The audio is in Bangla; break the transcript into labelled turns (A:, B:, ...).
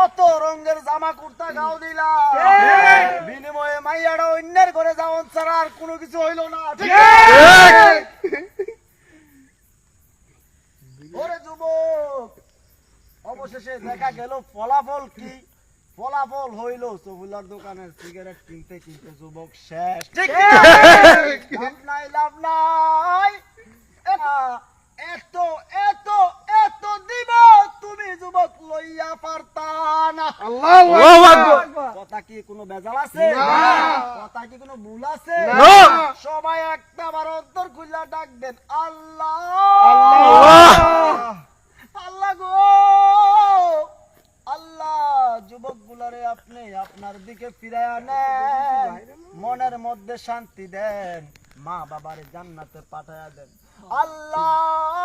A: কত রঙের জামা কুর্তা গাও দিলা বিনিময়ে মাইয়াটা অন্যের ঘরে যাওয়ান ছাড়া আর কোনো কিছু হইল না। ওরে যুবক অবশেষে দেখা গেল ফলাফল কি? ফলাফল হইল সবুলার দোকানের সিগারেট কিনতে কিনতে যুবক শেষ। ঠিক যুবক লইয়া পারতা না।
B: আল্লাহু আকবার।
A: কথা কি কোনো বেজাল আছে? কথা কি কোনো ভুল আছে? সবাই একটা বার অন্তর খুললা ডাক দেন আল্লাহ!
B: আল্লাহ।
A: আল্লাহ গো! আল্লাহ যুবক গুলারে আপনি আপনার দিকে ফিরায় আনেন মনের মধ্যে শান্তি দেন। মা বাবারে জান্নাতে পাঠায়া দেন। আল্লাহ!